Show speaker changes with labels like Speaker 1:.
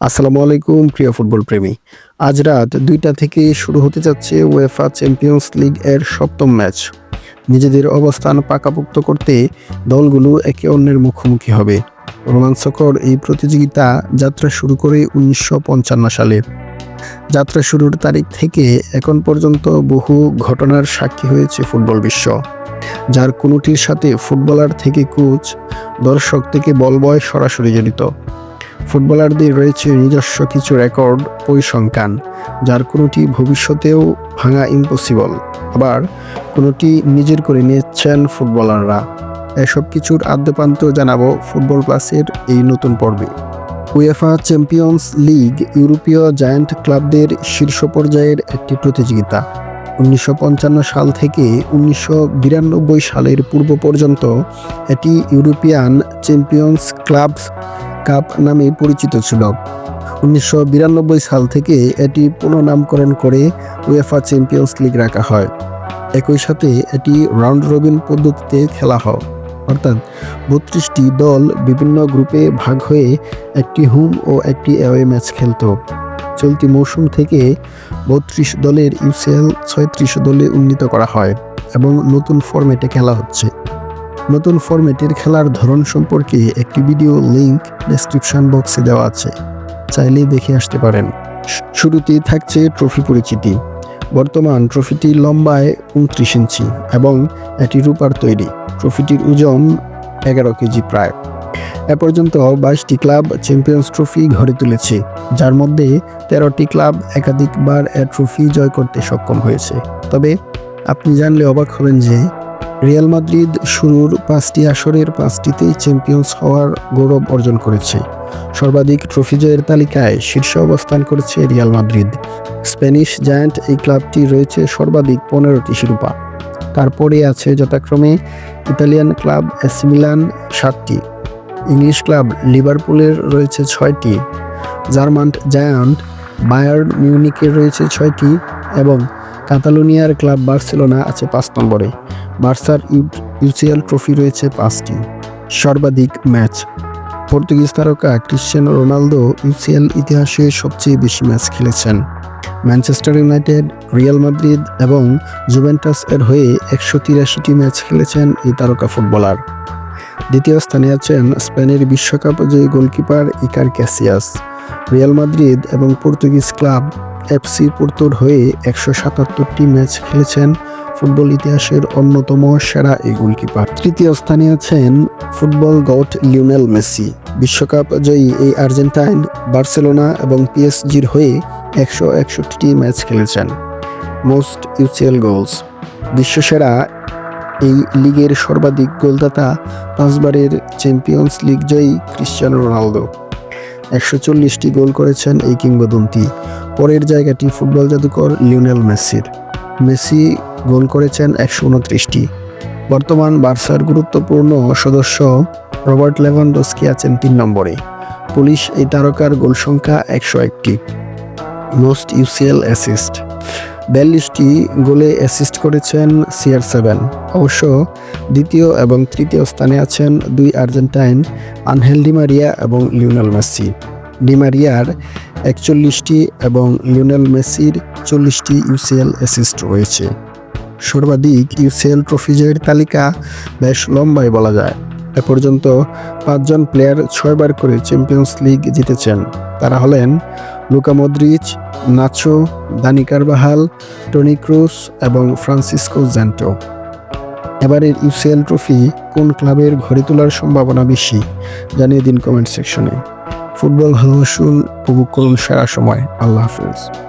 Speaker 1: আসসালামু আলাইকুম, প্রিয় ফুটবল প্রেমী। আজ রাত দুইটা থেকে শুরু হতে যাচ্ছে ওয়েফা চ্যাম্পিয়ন্স লিগ এর সপ্তম ম্যাচ। নিজেদের অবস্থান পাকাপোক্ত করতে দলগুলো একে অন্যের মুখোমুখি হবে। রোমাঞ্চকর এই প্রতিযোগিতা যাত্রা শুরু করে উনিশশো সালে। যাত্রা শুরুর তারিখ থেকে এখন পর্যন্ত বহু ঘটনার সাক্ষী হয়েছে ফুটবল বিশ্ব। যার কোনোটির সাথে ফুটবলার থেকে কোচ, দর্শক থেকে বলবয় সরাসরি জড়িত। ফুটবলারদের রয়েছে নিজস্ব কিছু রেকর্ড পরিসংখ্যান যার কোনোটি ভবিষ্যতেও ভাঙা ইম্পসিবল আবার কোনোটি নিজের করে নিয়েছেন ফুটবলাররা। এসব কিছুর আদ্যপান্ত জানাব ফুটবল প্লাসের এই নতুন পর্বে। উয়েফা চ্যাম্পিয়ন্স লিগ ইউরোপীয় জায়ান্ট ক্লাবদের শীর্ষ পর্যায়ের একটি প্রতিযোগিতা। উনিশশো পঞ্চান্ন সাল থেকে উনিশশো বিরানব্বই সালের পূর্ব পর্যন্ত এটি ইউরোপিয়ান চ্যাম্পিয়ন্স ক্লাবস কাপ নামে পরিচিত ছিল। উনিশশো বিরানব্বই সাল থেকে এটি পুনঃনামকরণ করে উয়েফা চ্যাম্পিয়ন্স লিগ রাখা হয়। একই সাথে এটি রাউন্ড রবিন পদ্ধতিতে খেলা হয়। অর্থাৎ বত্রিশটি দল বিভিন্ন গ্রুপে ভাগ হয়ে একটি হোম ও একটি অ্যাওয়ে ম্যাচ খেলত। চলতি মৌসুম থেকে বত্রিশ দলের ইউসিএল ছয়ত্রিশ দলে উন্নীত করা হয় এবং নতুন ফরম্যাটে খেলা হচ্ছে। নতুন ফরম্যাটের খেলার ধরন সম্পর্কে একটি ভিডিও লিংক ডেসক্রিপশন বক্সে দেওয়া আছে। চাইলে দেখে আসতে পারেন। শুরুতেই থাকছে ট্রফি পরিচিতি। বর্তমান ট্রফিটি লম্বায় উনত্রিশ ইঞ্চি এবং এটি রূপার তৈরি। ট্রফিটির ওজন এগারো কেজি প্রায়। এ পর্যন্ত বাইশটি ক্লাব চ্যাম্পিয়ন্স ট্রফি ঘরে তুলেছে, যার মধ্যে তেরোটি ক্লাব একাধিকবার এ ট্রফি জয় করতে সক্ষম হয়েছে। তবে আপনি জানলে অবাক হবেন যে রিয়াল মাদ্রিদ শুরুর পাঁচটি আসরের পাঁচটিতেই চ্যাম্পিয়ন্স হওয়ার গৌরব অর্জন করেছে। সর্বাধিক ট্রফি জয়ের তালিকায় শীর্ষ অবস্থান করেছে রিয়াল মাদ্রিদ। স্প্যানিশ জায়ান্ট এই ক্লাবটি রয়েছে সর্বাধিক পনেরোটি শিরোপা। তারপরে আছে যথাক্রমে ইতালিয়ান ক্লাব এসিমিলান সাতটি। ইংলিশ ক্লাব লিভারপুলের রয়েছে ছয়টি। জার্মান জায়ান্ট বায়ার্ন মিউনিকের রয়েছে ছয়টি এবং কাতালোনিয়ার ক্লাব বার্সেলোনা আছে পাঁচ নম্বরে। বার্সার ইউসিএল ট্রফি রয়েছে পাঁচটি। সর্বাধিক ম্যাচ। পর্তুগিজ তারকা ক্রিশ্চিয়ানো রোনালদো ইউসিএল ইতিহাসে সবচেয়ে বেশি ম্যাচ খেলেছেন। ম্যানচেস্টার ইউনাইটেড, রিয়াল মাদ্রিদ এবং জুভেন্টাস এর হয়ে একশো তিরাশিটি ম্যাচ খেলেছেন এই তারকা ফুটবলার। দ্বিতীয় স্থানে আছেন স্পেনের বিশ্বকাপ জয়ী goalkeeper Iker Casillas. Real Madrid এবং পর্তুগিজ ক্লাব এফসি পোর্তোর হয়ে একশো সাতাত্তরটি ম্যাচ খেলেছেন। ফুটবল ইতিহাসের অন্যতম সেরা এই গোলকিপার। তৃতীয় স্থানে আছেন ফুটবল গট লিওনেল মেসি। বিশ্বকাপ জয়ী এই আর্জেন্টাইন, বার্সেলোনা এবং পিএসজির হয়ে একশো একষট্টিটি ম্যাচ খেলেছেন। Most UCL goals. বিশ্বসেরা এই লিগের সর্বাধিক গোলদাতা পাঁচবারের চ্যাম্পিয়ন্স লিগ জয়ী ক্রিশ্চিয়ানো রোনালদো। একশো চল্লিশটি গোল করেছেন এই কিংবদন্তি। পরের জায়গাটি ফুটবল জাদুকর লিওনেল মেসির। মেসি গোল করেছেন একশো উনত্রিশটি। বর্তমান বার্সার গুরুত্বপূর্ণ সদস্য রবার্ট লেভানডস্কি আছেন তিন নম্বরে। পুলিশ এই তারকার গোল সংখ্যা একশো একটি। Most UCL assist. বিয়াল্লিশটি গোলে অ্যাসিস্ট করেছেন সিআর সেভেন অবশ্য দ্বিতীয় এবং তৃতীয় স্থানে আছেন দুই আর্জেন্টাইন আনহেল ডিমারিয়া এবং লিওনেল মেসি। ডিমারিয়ার একচল্লিশটি এবং লিওনেল মেসির চল্লিশটি ইউসিএল অ্যাসিস্ট রয়েছে। সর্বাধিক ইউসিএল ট্রফি জয়ের তালিকা বেশ লম্বাই বলা যায়। এ পর্যন্ত পাঁচজন প্লেয়ার ছয়বার করে চ্যাম্পিয়ন্স লিগ জিতেছেন। তারা হলেন Luka Modric Nacho, Dani Carvajal, Toni Kroos এবং ফ্রান্সিসকো জ্যান্টো। এবারের ইউসিএল ট্রফি কোন ক্লাবের ঘরে তোলার সম্ভাবনা বেশি, জানিয়ে দিন কমেন্ট সেকশনে। ফুটবল ভালোবাসুন উপভোগ করুন সেরা সময়। আল্লাহ হাফিজ।